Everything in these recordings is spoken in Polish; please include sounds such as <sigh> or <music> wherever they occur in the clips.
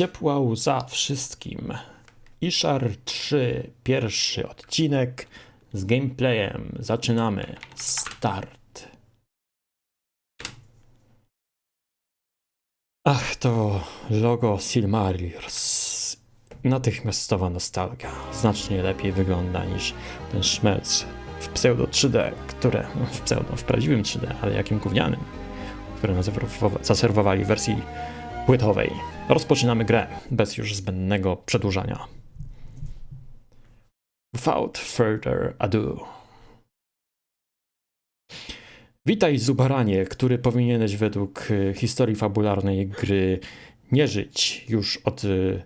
Ciepła łza wszystkim. Ishar 3, pierwszy odcinek z gameplayem. Zaczynamy. Start. Ach, to logo Silmarils. Natychmiastowa nostalgia. Znacznie lepiej wygląda niż ten szmelc w pseudo 3D, które, no, w pseudo, w prawdziwym 3D, ale jakim gównianym, które nazerwowa- zaserwowali w wersji płytowej. Rozpoczynamy grę bez już zbędnego przedłużania. Without further ado. Witaj Zubaranie, który powinieneś według y, historii fabularnej gry nie żyć już od y,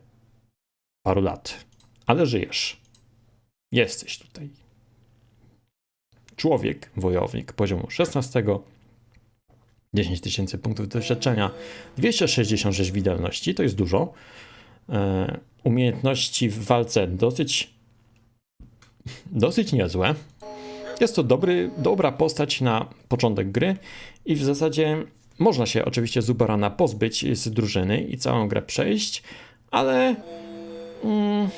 paru lat, ale żyjesz. Jesteś tutaj. Człowiek, wojownik poziomu 16, 10 tysięcy punktów doświadczenia, 266 widelności, to jest dużo. E, umiejętności w walce dosyć, dosyć niezłe. Jest to dobry, dobra postać na początek gry i w zasadzie można się oczywiście Zubarana pozbyć z drużyny i całą grę przejść, ale mm,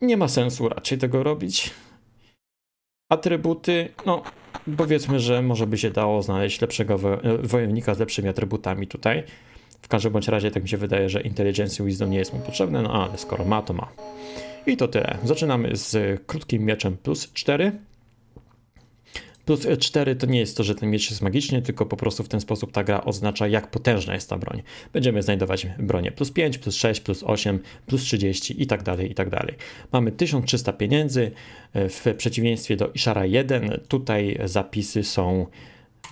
nie ma sensu raczej tego robić. Atrybuty, no powiedzmy, że może by się dało znaleźć lepszego wo wojownika z lepszymi atrybutami tutaj. W każdym bądź razie tak mi się wydaje, że Intelligence Wisdom nie jest mu potrzebne, no ale skoro ma, to ma. I to tyle. Zaczynamy z krótkim mieczem plus 4. Plus 4 to nie jest to, że ten miecz jest magiczny, tylko po prostu w ten sposób ta gra oznacza, jak potężna jest ta broń. Będziemy znajdować bronię plus 5, plus 6, plus 8, plus 30 i tak dalej, i tak dalej. Mamy 1300 pieniędzy, w przeciwieństwie do Ishara 1, tutaj zapisy są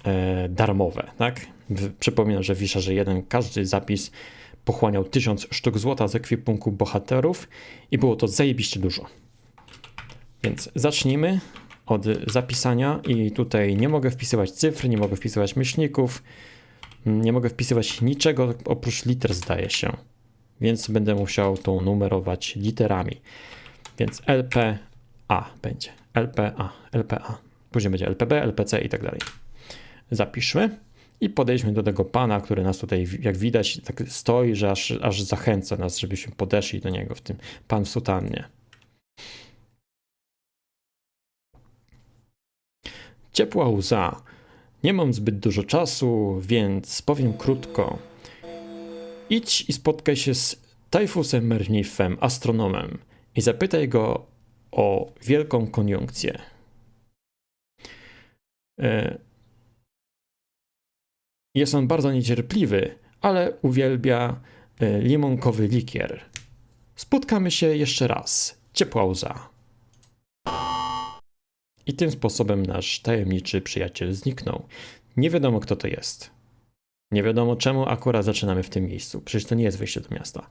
e, darmowe, tak? Przypominam, że w Isharze 1 każdy zapis pochłaniał 1000 sztuk złota z ekwipunku bohaterów i było to zajebiście dużo. Więc zacznijmy od zapisania i tutaj nie mogę wpisywać cyfr, nie mogę wpisywać myślników, nie mogę wpisywać niczego oprócz liter zdaje się. Więc będę musiał to numerować literami. Więc LPA będzie. LPA, LPA. Później będzie LPB, LPC i tak dalej. Zapiszmy i podejdźmy do tego pana, który nas tutaj, jak widać, tak stoi, że aż, aż zachęca nas, żebyśmy podeszli do niego w tym pan w sutannie. Ciepła łza. Nie mam zbyt dużo czasu, więc powiem krótko. Idź i spotkaj się z Typhusem Mernifem, astronomem, i zapytaj go o wielką koniunkcję. E, jest on bardzo niecierpliwy, ale uwielbia e, limonkowy likier. Spotkamy się jeszcze raz. Ciepła łza. I tym sposobem nasz tajemniczy przyjaciel zniknął. Nie wiadomo, kto to jest. Nie wiadomo, czemu akurat zaczynamy w tym miejscu. Przecież to nie jest wejście do miasta.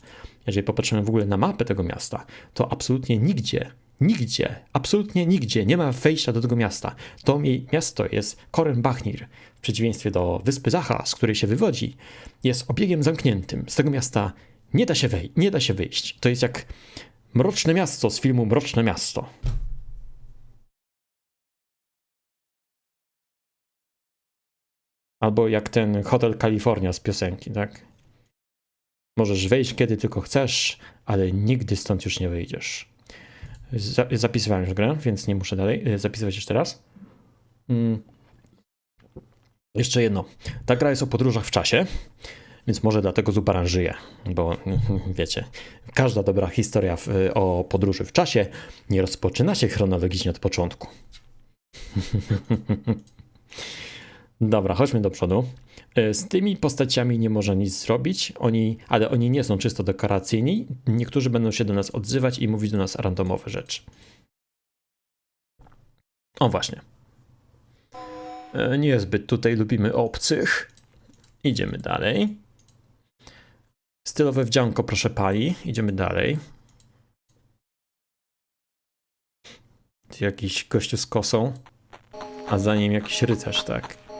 Jeżeli popatrzymy w ogóle na mapę tego miasta, to absolutnie nigdzie, nigdzie, absolutnie nigdzie nie ma wejścia do tego miasta. To miasto jest Korenbachnir. W przeciwieństwie do wyspy Zacha, z której się wywodzi, jest obiegiem zamkniętym. Z tego miasta nie da się, wej- nie da się wyjść. To jest jak Mroczne Miasto z filmu Mroczne Miasto. Albo jak ten Hotel California z piosenki, tak? Możesz wejść kiedy tylko chcesz, ale nigdy stąd już nie wyjdziesz. Zapisywałem już grę, więc nie muszę dalej zapisywać jeszcze raz. Mm. Jeszcze jedno. Ta gra jest o podróżach w czasie, więc może dlatego Zubaran żyje, bo <laughs> wiecie, każda dobra historia w, o podróży w czasie nie rozpoczyna się chronologicznie od początku. <laughs> Dobra, chodźmy do przodu. Z tymi postaciami nie można nic zrobić, oni, ale oni nie są czysto dekoracyjni. Niektórzy będą się do nas odzywać i mówić do nas randomowe rzeczy. O właśnie. Niezbyt tutaj lubimy obcych. Idziemy dalej. Stylowe wdzianko, proszę pani. Idziemy dalej. Jakiś gościu z kosą, a za nim jakiś rycerz, tak.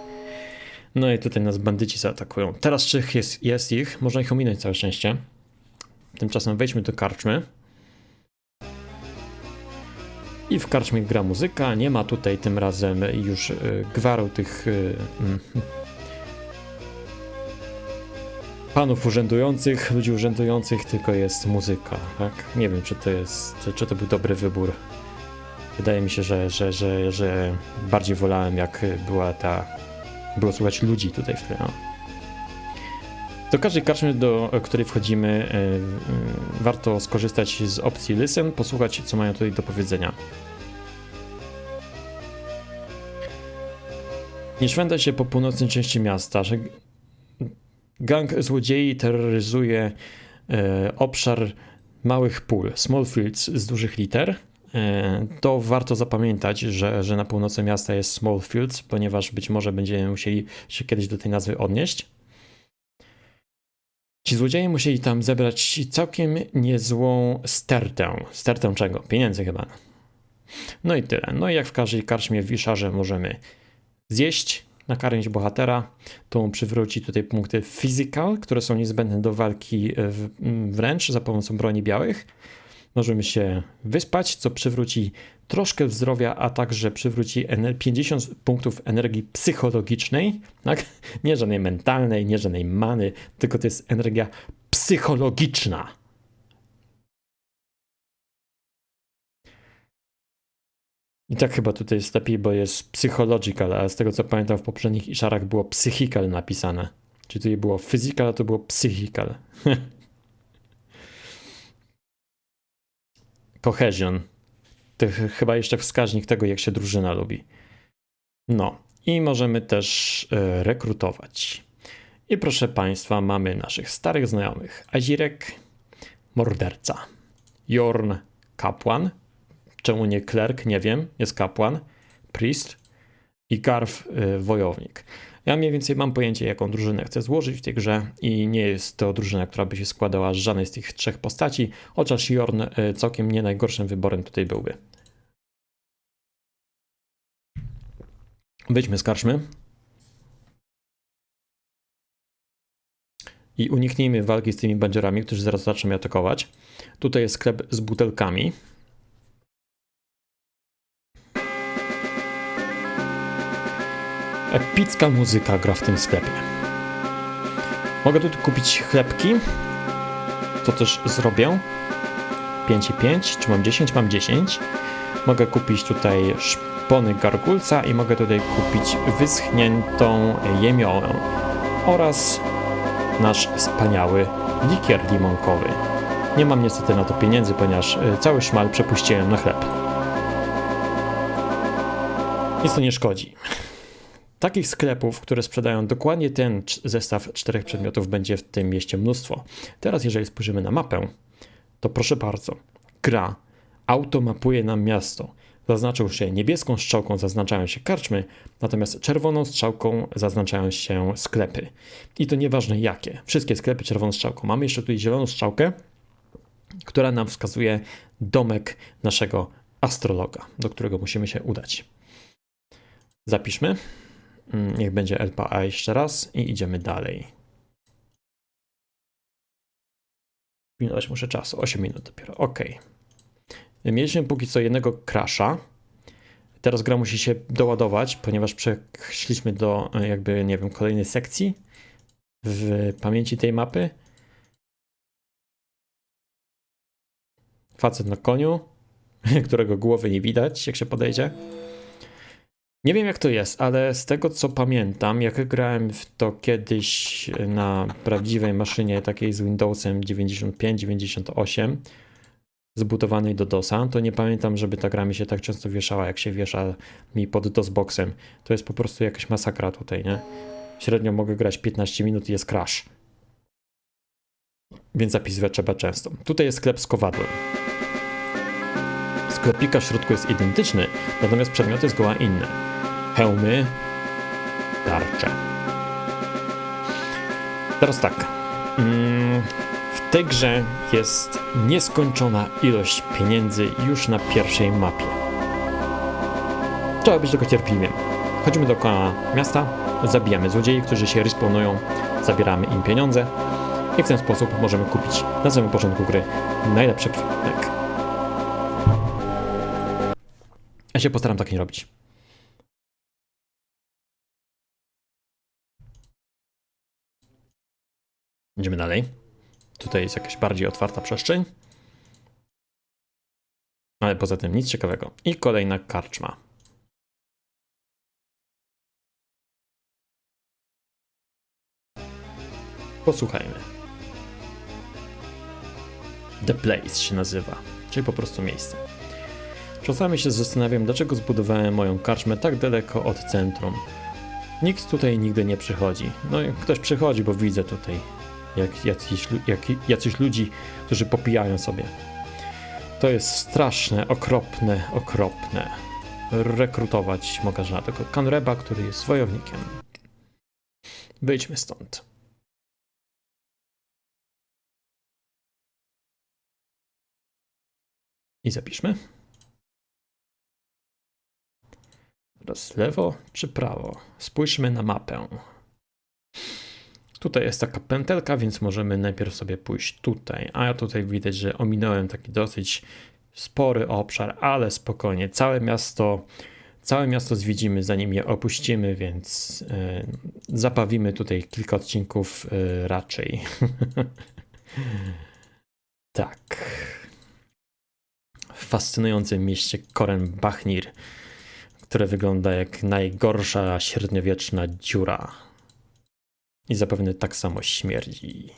No i tutaj nas bandyci zaatakują. Teraz trzech jest, jest ich, można ich ominąć całe szczęście. Tymczasem wejdźmy do karczmy. I w karczmie gra muzyka, nie ma tutaj tym razem już y, gwaru tych y, <laughs> panów urzędujących, ludzi urzędujących, tylko jest muzyka, tak? Nie wiem, czy to jest, czy to był dobry wybór. Wydaje mi się, że, że, że, że bardziej wolałem, jak była ta, było słuchać ludzi tutaj w tle. No. Do każdej karczmy, do której wchodzimy, yy, warto skorzystać z opcji Listen, posłuchać, co mają tutaj do powiedzenia. Nie szwenda się po północnej części miasta, że gang złodziei terroryzuje e, obszar małych pól, small fields z dużych liter. E, to warto zapamiętać, że, że na północy miasta jest small fields, ponieważ być może będziemy musieli się kiedyś do tej nazwy odnieść. Ci złodzieje musieli tam zebrać całkiem niezłą stertę. Stertę czego? Pieniędzy chyba. No i tyle. No i jak w każdej karczmie w Wiszarze możemy zjeść, nakarmić bohatera, to mu przywróci tutaj punkty physical, które są niezbędne do walki w, wręcz za pomocą broni białych. Możemy się wyspać, co przywróci troszkę zdrowia, a także przywróci 50 punktów energii psychologicznej, tak? Nie żadnej mentalnej, nie żadnej many, tylko to jest energia psychologiczna. I tak chyba tutaj jest lepiej, bo jest psychological, a z tego co pamiętam w poprzednich iszarach było psychical napisane. Czyli tutaj było physical, a to było psychical. <laughs> Cohesion. To chyba jeszcze wskaźnik tego, jak się drużyna lubi. No i możemy też y, rekrutować. I proszę Państwa, mamy naszych starych znajomych. Azirek, morderca. Jorn, kapłan. Czemu nie klerk? Nie wiem. Jest kapłan, priest i Garf, y, wojownik. Ja mniej więcej mam pojęcie, jaką drużynę chcę złożyć w tej grze i nie jest to drużyna, która by się składała z żadnej z tych trzech postaci, chociaż Jorn y, całkiem nie najgorszym wyborem tutaj byłby. Wyjdźmy z karczmy. I uniknijmy walki z tymi bandziorami, którzy zaraz zaczną mnie atakować. Tutaj jest sklep z butelkami. Epicka muzyka gra w tym sklepie. Mogę tu kupić chlebki. To też zrobię. 5 i 5. Czy mam 10? Mam 10. Mogę kupić tutaj szpony gargulca i mogę tutaj kupić wyschniętą jemiołę oraz nasz wspaniały likier limonkowy. Nie mam niestety na to pieniędzy, ponieważ y, cały szmal przepuściłem na chleb. Nic to nie szkodzi. Takich sklepów, które sprzedają dokładnie ten zestaw czterech przedmiotów, będzie w tym mieście mnóstwo. Teraz, jeżeli spojrzymy na mapę, to proszę bardzo, gra automapuje nam miasto. Zaznaczył się niebieską strzałką, zaznaczają się karczmy, natomiast czerwoną strzałką zaznaczają się sklepy. I to nieważne jakie. Wszystkie sklepy czerwoną strzałką. Mamy jeszcze tutaj zieloną strzałkę, która nam wskazuje domek naszego astrologa, do którego musimy się udać. Zapiszmy. Mm, niech będzie LPA jeszcze raz i idziemy dalej. Pilnować muszę czasu, 8 minut dopiero, ok. Mieliśmy póki co jednego crasha. Teraz gra musi się doładować, ponieważ przeszliśmy do e, jakby, nie wiem, kolejnej sekcji w pamięci tej mapy. Facet na koniu, <laughs> którego głowy nie widać, jak się podejdzie. Nie wiem jak to jest, ale z tego co pamiętam, jak grałem w to kiedyś na prawdziwej maszynie takiej z Windowsem 95-98 zbudowanej do DOSa, to nie pamiętam, żeby ta gra mi się tak często wieszała, jak się wiesza mi pod DOSBoxem. To jest po prostu jakaś masakra tutaj, nie? Średnio mogę grać 15 minut i jest crash. Więc zapisywać trzeba często. Tutaj jest sklep z kowadłem. Sklepika w środku jest identyczny, natomiast przedmioty zgoła inne hełmy, tarcze. Teraz tak. Mm, w tej grze jest nieskończona ilość pieniędzy już na pierwszej mapie. Trzeba być tylko cierpliwym. Chodzimy dookoła miasta, zabijamy złodziei, którzy się respawnują, zabieramy im pieniądze i w ten sposób możemy kupić na samym początku gry najlepszy kwiatek. Ja się postaram tak nie robić. Idziemy dalej. Tutaj jest jakaś bardziej otwarta przestrzeń. Ale poza tym nic ciekawego. I kolejna karczma. Posłuchajmy. The Place się nazywa, czyli po prostu miejsce. Czasami się zastanawiam, dlaczego zbudowałem moją karczmę tak daleko od centrum. Nikt tutaj nigdy nie przychodzi. No i ktoś przychodzi, bo widzę tutaj jak jacyś, jak, jacyś ludzi, którzy popijają sobie. To jest straszne, okropne, okropne. Rekrutować mogę na tego Kanreba, który jest wojownikiem. Wyjdźmy stąd. I zapiszmy. Teraz lewo czy prawo? Spójrzmy na mapę. Tutaj jest taka pętelka, więc możemy najpierw sobie pójść tutaj. A ja tutaj widać, że ominąłem taki dosyć spory obszar, ale spokojnie. Całe miasto, całe miasto zwiedzimy, zanim je opuścimy, więc e, zapawimy tutaj kilka odcinków e, raczej. <laughs> tak. W fascynującym mieście Koren-Bachnir, które wygląda jak najgorsza średniowieczna dziura. I zapewne tak samo śmierdzi.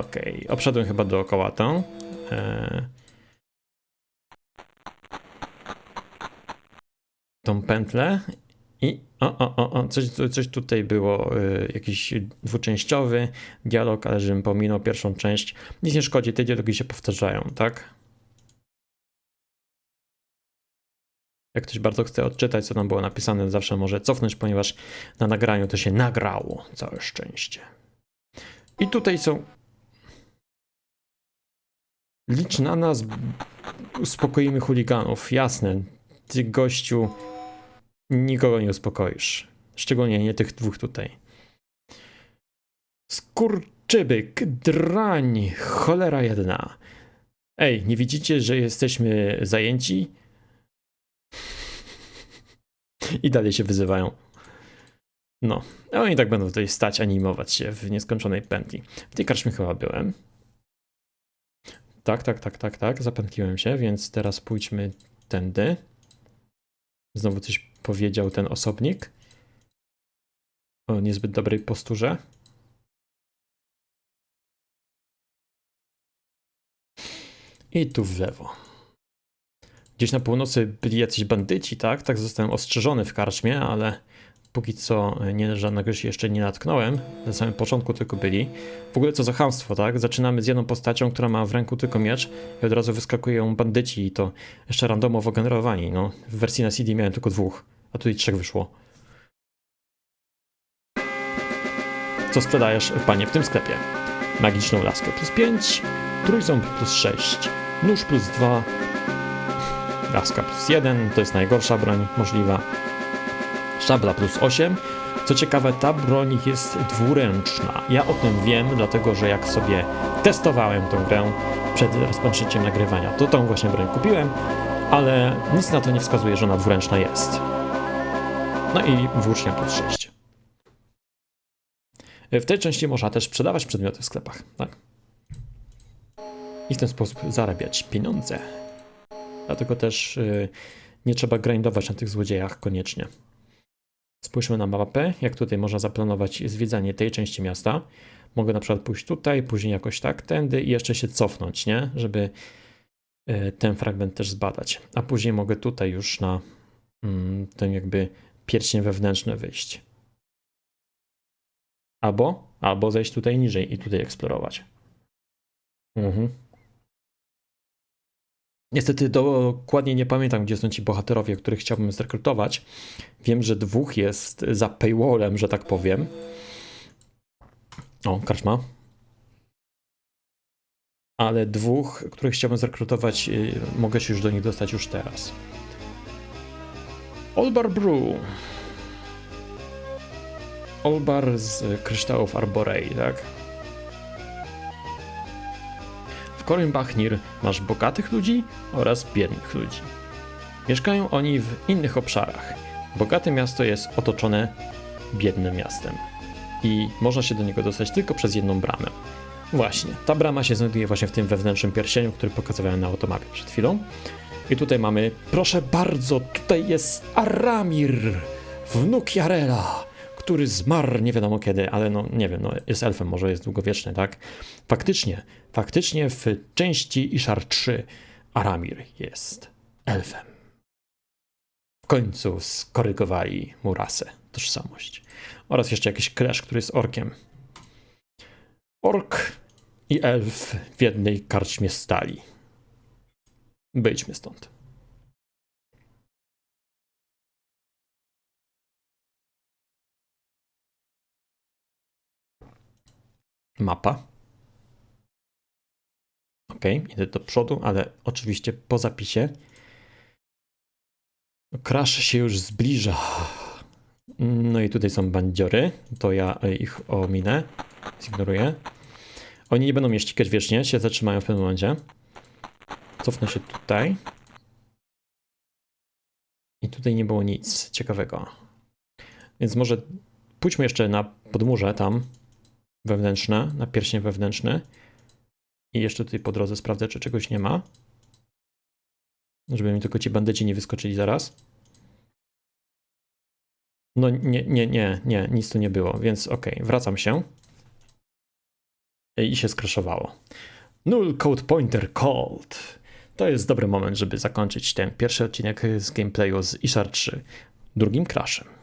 Okej, obszedłem chyba dookoła tą. Eee, tą pętlę i o, o, o, o coś, coś tutaj było, y, jakiś dwuczęściowy dialog, ale żebym pominął pierwszą część. Nic nie szkodzi, te dialogi się powtarzają, tak? Jak ktoś bardzo chce odczytać, co tam było napisane, zawsze może cofnąć, ponieważ na nagraniu to się nagrało. Całe szczęście. I tutaj są. Licz na nas, uspokoimy chuliganów. Jasne, ty gościu nikogo nie uspokoisz. Szczególnie nie tych dwóch tutaj. Skurczybyk, drań, cholera jedna. Ej, nie widzicie, że jesteśmy zajęci? I dalej się wyzywają. No, a oni tak będą tutaj stać, animować się w nieskończonej pętli. W tej karczmie chyba byłem. Tak, tak, tak, tak, tak, zapętliłem się, więc teraz pójdźmy tędy. Znowu coś powiedział ten osobnik. O niezbyt dobrej posturze. I tu w lewo. Gdzieś na północy byli jacyś bandyci, tak? Tak zostałem ostrzeżony w karczmie, ale póki co nie żadnego się jeszcze nie natknąłem. Na samym początku tylko byli. W ogóle co za chamstwo, tak? Zaczynamy z jedną postacią, która ma w ręku tylko miecz i od razu wyskakują bandyci i to jeszcze randomowo generowani. No, w wersji na CD miałem tylko dwóch, a tutaj trzech wyszło. Co sprzedajesz, panie, w tym sklepie? Magiczną laskę plus 5, trójząb plus 6, nóż plus 2, laska plus 1, to jest najgorsza broń możliwa. Szabla plus 8. Co ciekawe, ta broń jest dwuręczna. Ja o tym wiem, dlatego że jak sobie testowałem tę grę przed rozpoczęciem nagrywania, to tą właśnie broń kupiłem, ale nic na to nie wskazuje, że ona dwuręczna jest. No i włócznia plus 6. W tej części można też sprzedawać przedmioty w sklepach, tak? I w ten sposób zarabiać pieniądze. Dlatego też yy, nie trzeba grindować na tych złodziejach koniecznie. Spójrzmy na mapę, jak tutaj można zaplanować zwiedzanie tej części miasta. Mogę na przykład pójść tutaj, później jakoś tak, tędy i jeszcze się cofnąć, nie? Żeby yy, ten fragment też zbadać. A później mogę tutaj już na yy, ten jakby pierścień wewnętrzny wyjść. Albo, albo zejść tutaj niżej i tutaj eksplorować. Mhm. Niestety dokładnie nie pamiętam, gdzie są ci bohaterowie, których chciałbym zrekrutować. Wiem, że dwóch jest za paywallem, że tak powiem. O, karczma. Ale dwóch, których chciałbym zrekrutować, yy, mogę się już do nich dostać już teraz. Olbar Brew. Olbar z kryształów Arborei, tak? W Korymbachnir masz bogatych ludzi oraz biednych ludzi. Mieszkają oni w innych obszarach. Bogate miasto jest otoczone biednym miastem. i można się do niego dostać tylko przez jedną bramę. Właśnie, ta brama się znajduje właśnie w tym wewnętrznym pierścieniu, który pokazywałem na automapie przed chwilą. I tutaj mamy, proszę bardzo, tutaj jest Aramir, wnuk Jarela, który zmarł nie wiadomo kiedy, ale no nie wiem, no jest elfem, może jest długowieczny, tak? Faktycznie, faktycznie w części Ishar 3 Aramir jest elfem. W końcu skorygowali mu rasę, tożsamość. Oraz jeszcze jakiś klesz, który jest orkiem. Ork i elf w jednej karczmie stali. Wyjdźmy stąd. Mapa. Ok, idę do przodu, ale oczywiście po zapisie. Crash się już zbliża. No i tutaj są bandziory. To ja ich ominę. Zignoruję. Oni nie będą mnie ścigać wiecznie, się zatrzymają w pewnym momencie. Cofnę się tutaj. I tutaj nie było nic ciekawego. Więc może pójdźmy jeszcze na podmurze tam wewnętrzne, na pierścień wewnętrzny. I jeszcze tutaj po drodze sprawdzę, czy czegoś nie ma. Żeby mi tylko ci bandyci nie wyskoczyli zaraz. No nie, nie, nie, nie, nic tu nie było, więc okay, wracam się. I się skraszowało. Null Code Pointer Called. To jest dobry moment, żeby zakończyć ten pierwszy odcinek z gameplayu z Ishar 3 drugim crashem.